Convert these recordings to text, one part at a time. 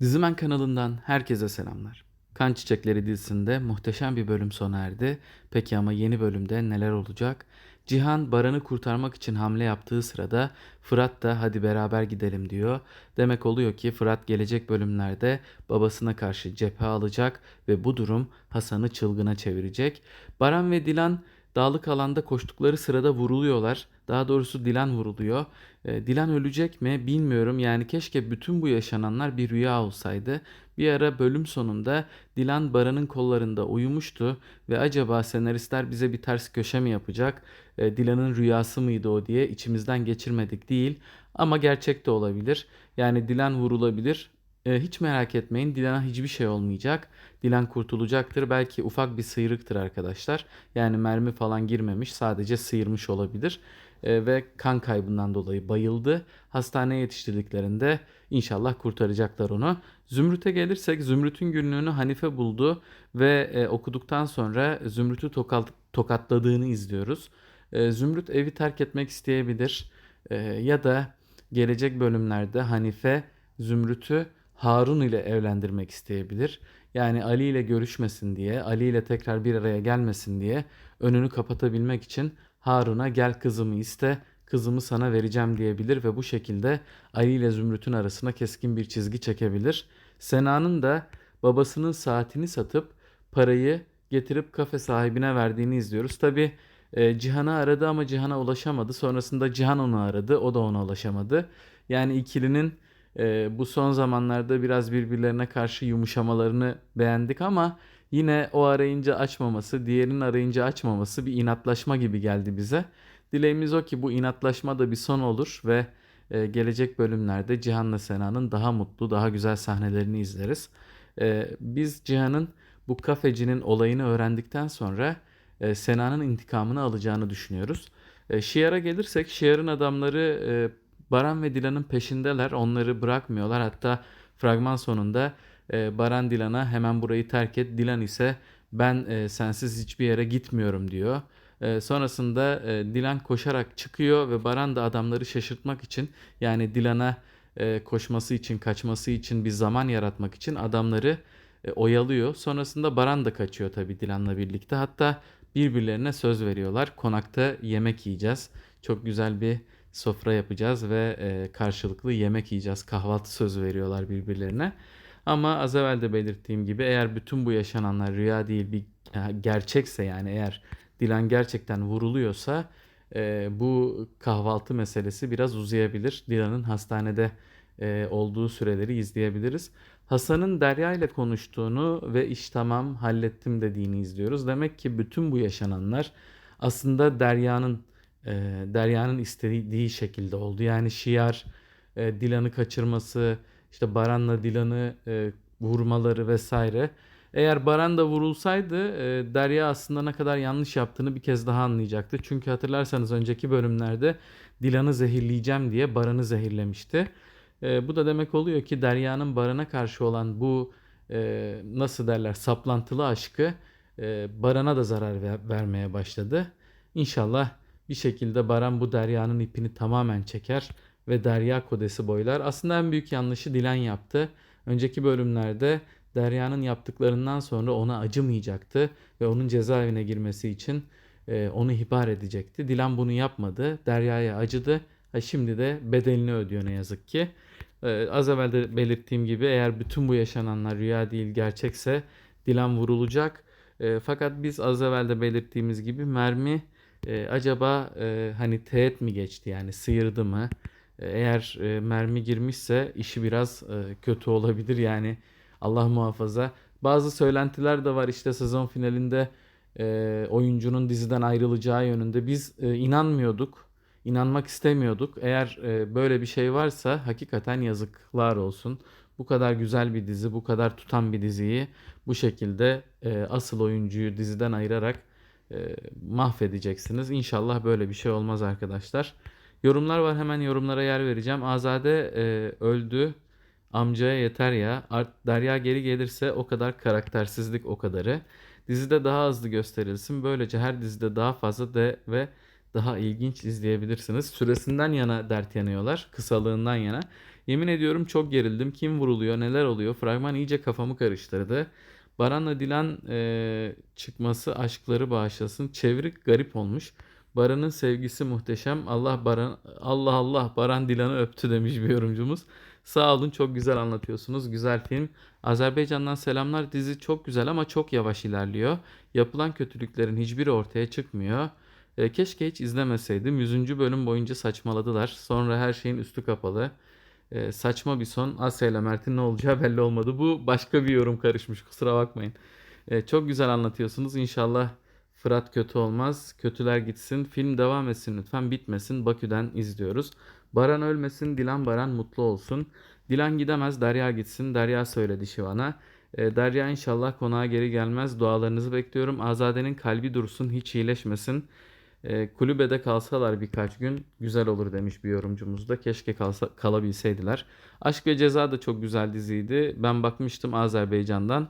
Dizimen kanalından herkese selamlar. Kan Çiçekleri dizisinde muhteşem bir bölüm sona erdi. Peki ama yeni bölümde neler olacak? Cihan Baran'ı kurtarmak için hamle yaptığı sırada Fırat da hadi beraber gidelim diyor. Demek oluyor ki Fırat gelecek bölümlerde babasına karşı cephe alacak ve bu durum Hasan'ı çılgına çevirecek. Baran ve Dilan dağlık alanda koştukları sırada vuruluyorlar. Daha doğrusu Dilan vuruluyor. E, Dilan ölecek mi bilmiyorum. Yani keşke bütün bu yaşananlar bir rüya olsaydı. Bir ara bölüm sonunda Dilan Baran'ın kollarında uyumuştu ve acaba senaristler bize bir ters köşe mi yapacak? E, Dilan'ın rüyası mıydı o diye içimizden geçirmedik değil. Ama gerçek de olabilir. Yani Dilan vurulabilir. E, hiç merak etmeyin Dilan'a hiçbir şey olmayacak. Dilan kurtulacaktır. Belki ufak bir sıyrıktır arkadaşlar. Yani mermi falan girmemiş sadece sıyırmış olabilir. E, ve kan kaybından dolayı bayıldı. Hastaneye yetiştirdiklerinde inşallah kurtaracaklar onu. Zümrüt'e gelirsek Zümrüt'ün günlüğünü Hanife buldu ve e, okuduktan sonra Zümrüt'ü tokat, tokatladığını izliyoruz. E, Zümrüt evi terk etmek isteyebilir E, ya da gelecek bölümlerde Hanife Zümrüt'ü Harun ile evlendirmek isteyebilir. Yani Ali ile görüşmesin diye, Ali ile tekrar bir araya gelmesin diye önünü kapatabilmek için Harun'a gel kızımı iste, kızımı sana vereceğim diyebilir ve bu şekilde Ali ile Zümrüt'ün arasına keskin bir çizgi çekebilir. Sena'nın da babasının saatini satıp parayı getirip kafe sahibine verdiğini izliyoruz. Tabi Cihan'ı aradı ama Cihan'a ulaşamadı. Sonrasında Cihan onu aradı, o da ona ulaşamadı. Yani ikilinin e, bu son zamanlarda biraz birbirlerine karşı yumuşamalarını beğendik ama yine o arayınca açmaması, diğerinin arayınca açmaması bir inatlaşma gibi geldi bize. Dileğimiz o ki bu inatlaşma da bir son olur ve e, gelecek bölümlerde Cihan'la Sena'nın daha mutlu, daha güzel sahnelerini izleriz. E, biz Cihan'ın bu kafecinin olayını öğrendikten sonra e, Sena'nın intikamını alacağını düşünüyoruz. E, Şiar'a gelirsek Şiar'ın adamları e, Baran ve Dilan'ın peşindeler. Onları bırakmıyorlar. Hatta fragman sonunda e, Baran Dilan'a hemen burayı terk et. Dilan ise ben e, sensiz hiçbir yere gitmiyorum diyor. E, sonrasında e, Dilan koşarak çıkıyor ve Baran da adamları şaşırtmak için yani Dilan'a e, koşması için, kaçması için bir zaman yaratmak için adamları e, oyalıyor. Sonrasında Baran da kaçıyor tabii Dilan'la birlikte. Hatta birbirlerine söz veriyorlar. Konakta yemek yiyeceğiz. Çok güzel bir sofra yapacağız ve e, karşılıklı yemek yiyeceğiz. Kahvaltı sözü veriyorlar birbirlerine. Ama az evvel de belirttiğim gibi eğer bütün bu yaşananlar rüya değil bir gerçekse yani eğer Dilan gerçekten vuruluyorsa e, bu kahvaltı meselesi biraz uzayabilir. Dilan'ın hastanede e, olduğu süreleri izleyebiliriz. Hasan'ın Derya ile konuştuğunu ve iş tamam hallettim dediğini izliyoruz. Demek ki bütün bu yaşananlar aslında Derya'nın e, Derya'nın istediği şekilde oldu. Yani Şiar e, Dilan'ı kaçırması, işte Baran'la Dilan'ı e, vurmaları vesaire. Eğer Baran da vurulsaydı e, Derya aslında ne kadar yanlış yaptığını bir kez daha anlayacaktı. Çünkü hatırlarsanız önceki bölümlerde Dilan'ı zehirleyeceğim diye Baran'ı zehirlemişti. E, bu da demek oluyor ki Derya'nın Baran'a karşı olan bu e, nasıl derler saplantılı aşkı e, Baran'a da zarar ver, vermeye başladı. İnşallah bir şekilde Baran bu Derya'nın ipini tamamen çeker ve Derya kodesi boylar. Aslında en büyük yanlışı Dilan yaptı. Önceki bölümlerde Derya'nın yaptıklarından sonra ona acımayacaktı ve onun cezaevine girmesi için e, onu ihbar edecekti. Dilan bunu yapmadı. Derya'ya acıdı. Ha, şimdi de bedelini ödüyor ne yazık ki. E, az evvel de belirttiğim gibi eğer bütün bu yaşananlar rüya değil gerçekse Dilan vurulacak. E, fakat biz az evvel de belirttiğimiz gibi mermi e, acaba e, hani teğet mi geçti yani sıyırdı mı? E, eğer e, mermi girmişse işi biraz e, kötü olabilir yani Allah muhafaza. Bazı söylentiler de var işte sezon finalinde e, oyuncunun diziden ayrılacağı yönünde. Biz e, inanmıyorduk. inanmak istemiyorduk. Eğer e, böyle bir şey varsa hakikaten yazıklar olsun. Bu kadar güzel bir dizi, bu kadar tutan bir diziyi bu şekilde e, asıl oyuncuyu diziden ayırarak e, mahvedeceksiniz. İnşallah böyle bir şey olmaz arkadaşlar. Yorumlar var hemen yorumlara yer vereceğim. Azade e, öldü. Amcaya yeter ya. Art Derya geri gelirse o kadar karaktersizlik o kadarı. Dizide daha hızlı gösterilsin. Böylece her dizide daha fazla de ve daha ilginç izleyebilirsiniz. Süresinden yana dert yanıyorlar. Kısalığından yana. Yemin ediyorum çok gerildim. Kim vuruluyor, neler oluyor? Fragman iyice kafamı karıştırdı. Baran'la Dilan e, çıkması aşkları bağışlasın. Çevrik garip olmuş. Baran'ın sevgisi muhteşem. Allah Baran Allah Allah Baran Dilan'ı öptü demiş bir yorumcumuz. Sağ olun çok güzel anlatıyorsunuz. Güzel film. Azerbaycan'dan selamlar. Dizi çok güzel ama çok yavaş ilerliyor. Yapılan kötülüklerin hiçbiri ortaya çıkmıyor. E, keşke hiç izlemeseydim. 100. bölüm boyunca saçmaladılar. Sonra her şeyin üstü kapalı. E, saçma bir son. Asya ile Mert'in ne olacağı belli olmadı. Bu başka bir yorum karışmış. Kusura bakmayın. E, çok güzel anlatıyorsunuz. İnşallah Fırat kötü olmaz. Kötüler gitsin. Film devam etsin lütfen. Bitmesin. Bakü'den izliyoruz. Baran ölmesin. Dilan Baran mutlu olsun. Dilan gidemez. Derya gitsin. Derya söyledi Şivan'a. E, Derya inşallah konağa geri gelmez. Dualarınızı bekliyorum. Azade'nin kalbi dursun. Hiç iyileşmesin. E, kulübede kalsalar birkaç gün güzel olur demiş bir yorumcumuz da. Keşke kalsa, kalabilseydiler. Aşk ve Ceza da çok güzel diziydi. Ben bakmıştım Azerbaycan'dan.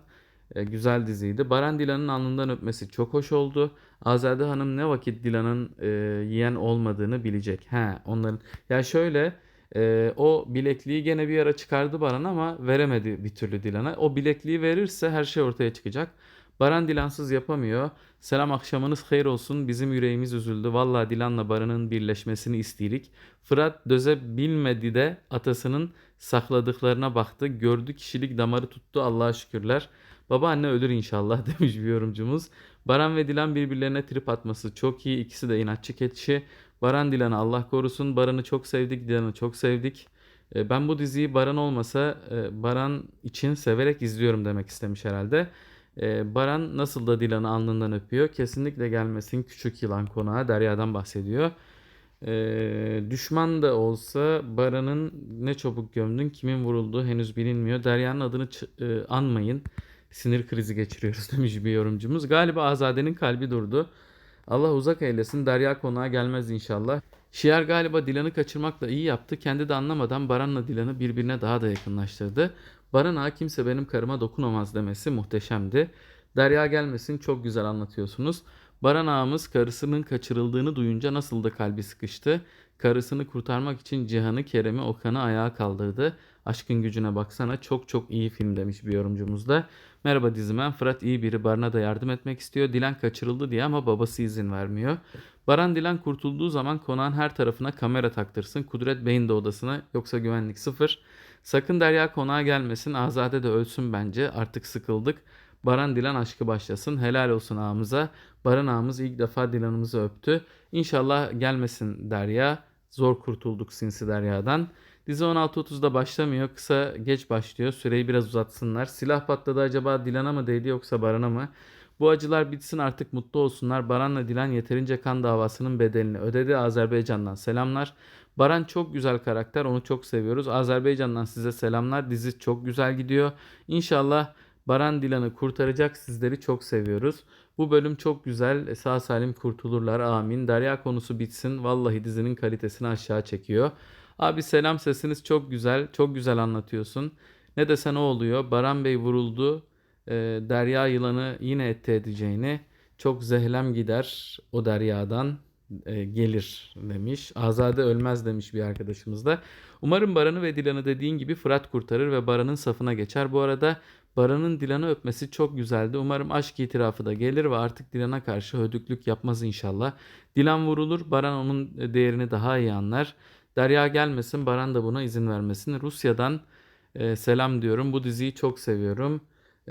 E, güzel diziydi. Baran Dilan'ın alnından öpmesi çok hoş oldu. Azade Hanım ne vakit Dilan'ın e, yiyen olmadığını bilecek. He, onların ya şöyle e, o bilekliği gene bir ara çıkardı Baran ama veremedi bir türlü Dilan'a. O bilekliği verirse her şey ortaya çıkacak. Baran Dilansız yapamıyor. Selam akşamınız hayır olsun. Bizim yüreğimiz üzüldü. Valla Dilan'la Baran'ın birleşmesini istedik. Fırat döze bilmedi de atasının sakladıklarına baktı. Gördü kişilik damarı tuttu Allah'a şükürler. Babaanne ölür inşallah demiş bir yorumcumuz. Baran ve Dilan birbirlerine trip atması çok iyi. İkisi de inatçı keçi. Baran Dilan'ı Allah korusun. Baran'ı çok sevdik, Dilan'ı çok sevdik. E, Ben bu diziyi Baran olmasa e, Baran için severek izliyorum demek istemiş herhalde. E, Baran nasıl da Dilan'ı alnından öpüyor. Kesinlikle gelmesin küçük yılan konağa Derya'dan bahsediyor. E, düşman da olsa Baran'ın ne çabuk gömdün kimin vurulduğu henüz bilinmiyor. Derya'nın adını e, anmayın. Sinir krizi geçiriyoruz demiş bir yorumcumuz. Galiba Azade'nin kalbi durdu. Allah uzak eylesin. Derya konağa gelmez inşallah. Şiar galiba Dilan'ı kaçırmakla iyi yaptı. Kendi de anlamadan Baran'la Dilan'ı birbirine daha da yakınlaştırdı. Baran ağa kimse benim karıma dokunamaz demesi muhteşemdi. Derya gelmesin çok güzel anlatıyorsunuz. Baran ağamız karısının kaçırıldığını duyunca nasıl da kalbi sıkıştı. Karısını kurtarmak için Cihan'ı, Kerem'i, Okan'ı ayağa kaldırdı. Aşkın gücüne baksana çok çok iyi film demiş bir yorumcumuz da. Merhaba dizimen Fırat iyi biri Baran'a da yardım etmek istiyor. Dilan kaçırıldı diye ama babası izin vermiyor. Baran Dilan kurtulduğu zaman konağın her tarafına kamera taktırsın. Kudret Bey'in de odasına yoksa güvenlik sıfır. Sakın Derya konağa gelmesin. Azade de ölsün bence. Artık sıkıldık. Baran Dilan aşkı başlasın. Helal olsun ağamıza. Baran ağamız ilk defa Dilan'ımızı öptü. İnşallah gelmesin Derya. Zor kurtulduk sinsi Derya'dan. Dizi 16.30'da başlamıyor. Kısa geç başlıyor. Süreyi biraz uzatsınlar. Silah patladı acaba Dilan'a mı değdi yoksa Baran'a mı? Bu acılar bitsin artık mutlu olsunlar. Baran'la Dilan yeterince kan davasının bedelini ödedi. Azerbaycan'dan selamlar. Baran çok güzel karakter. Onu çok seviyoruz. Azerbaycan'dan size selamlar. Dizi çok güzel gidiyor. İnşallah Baran Dilan'ı kurtaracak. Sizleri çok seviyoruz. Bu bölüm çok güzel. Sağ salim kurtulurlar. Amin. Derya konusu bitsin. Vallahi dizinin kalitesini aşağı çekiyor. Abi selam sesiniz çok güzel. Çok güzel anlatıyorsun. Ne desen o oluyor. Baran Bey vuruldu. Ee, Derya yılanı yine etti edeceğini. Çok zehlem gider o deryadan e, gelir demiş. Azade ölmez demiş bir arkadaşımız da. Umarım Baran'ı ve Dilan'ı dediğin gibi Fırat kurtarır ve Baran'ın safına geçer. Bu arada Baran'ın Dilan'ı öpmesi çok güzeldi. Umarım aşk itirafı da gelir ve artık Dilan'a karşı hödüklük yapmaz inşallah. Dilan vurulur, Baran onun değerini daha iyi anlar. Derya gelmesin, Baran da buna izin vermesin. Rusya'dan e, selam diyorum. Bu diziyi çok seviyorum.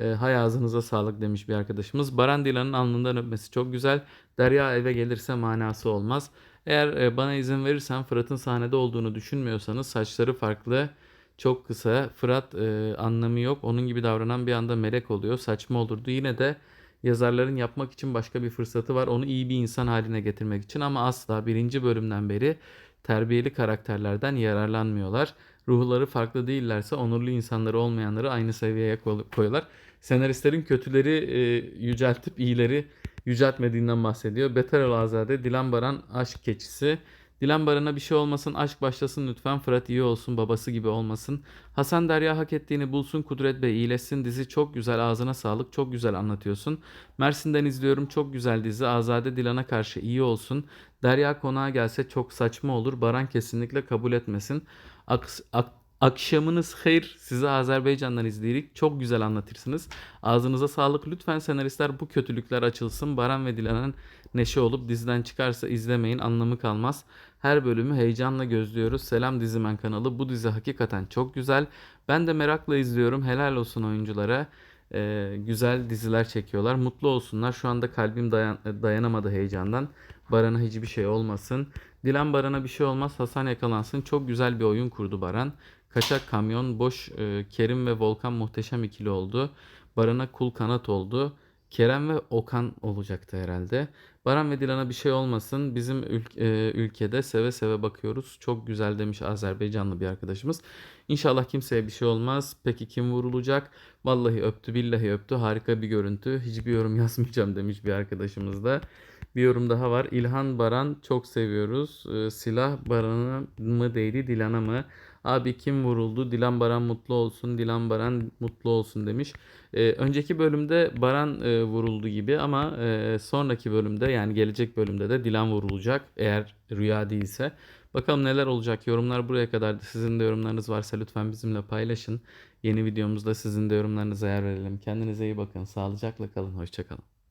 E, hay ağzınıza sağlık demiş bir arkadaşımız. Baran Dilan'ın alnından öpmesi çok güzel. Derya eve gelirse manası olmaz. Eğer e, bana izin verirsen Fırat'ın sahnede olduğunu düşünmüyorsanız saçları farklı. Çok kısa. Fırat e, anlamı yok. Onun gibi davranan bir anda melek oluyor. Saçma olurdu. Yine de yazarların yapmak için başka bir fırsatı var. Onu iyi bir insan haline getirmek için ama asla birinci bölümden beri terbiyeli karakterlerden yararlanmıyorlar. Ruhları farklı değillerse onurlu insanları olmayanları aynı seviyeye koy- koyuyorlar. Senaristlerin kötüleri e, yüceltip iyileri yüceltmediğinden bahsediyor. Beter Azade, Dilan Baran aşk keçisi. Dilan Baran'a bir şey olmasın, aşk başlasın lütfen. Fırat iyi olsun, babası gibi olmasın. Hasan Derya hak ettiğini bulsun, Kudret Bey iyileşsin. Dizi çok güzel, ağzına sağlık, çok güzel anlatıyorsun. Mersin'den izliyorum, çok güzel dizi. Azade Dilan'a karşı iyi olsun. Derya konağa gelse çok saçma olur. Baran kesinlikle kabul etmesin. Aks- ak- Akşamınız hayır. Sizi Azerbaycan'dan izleyerek çok güzel anlatırsınız. Ağzınıza sağlık. Lütfen senaristler bu kötülükler açılsın. Baran ve Dilan'ın neşe olup diziden çıkarsa izlemeyin. Anlamı kalmaz. Her bölümü heyecanla gözlüyoruz. Selam Dizimen kanalı. Bu dizi hakikaten çok güzel. Ben de merakla izliyorum. Helal olsun oyunculara. Ee, güzel diziler çekiyorlar. Mutlu olsunlar. Şu anda kalbim dayan dayanamadı heyecandan. Baran'a hiçbir şey olmasın. Dilan Baran'a bir şey olmaz. Hasan yakalansın. Çok güzel bir oyun kurdu Baran. Kaçak kamyon, boş e, Kerim ve Volkan muhteşem ikili oldu. Baran'a kul kanat oldu. Kerem ve Okan olacaktı herhalde. Baran ve Dilan'a bir şey olmasın. Bizim ül- e, ülkede seve seve bakıyoruz. Çok güzel demiş Azerbaycanlı bir arkadaşımız. İnşallah kimseye bir şey olmaz. Peki kim vurulacak? Vallahi öptü billahi öptü. Harika bir görüntü. Hiçbir yorum yazmayacağım demiş bir arkadaşımız da. Bir yorum daha var. İlhan Baran çok seviyoruz. Ee, silah Baran'a mı değdi Dilan'a mı? Abi kim vuruldu? Dilan Baran mutlu olsun. Dilan Baran mutlu olsun demiş. Ee, önceki bölümde Baran e, vuruldu gibi ama e, sonraki bölümde yani gelecek bölümde de Dilan vurulacak. Eğer rüya değilse. Bakalım neler olacak. Yorumlar buraya kadardı. Sizin de yorumlarınız varsa lütfen bizimle paylaşın. Yeni videomuzda sizin de yorumlarınıza yer verelim. Kendinize iyi bakın. Sağlıcakla kalın. Hoşçakalın.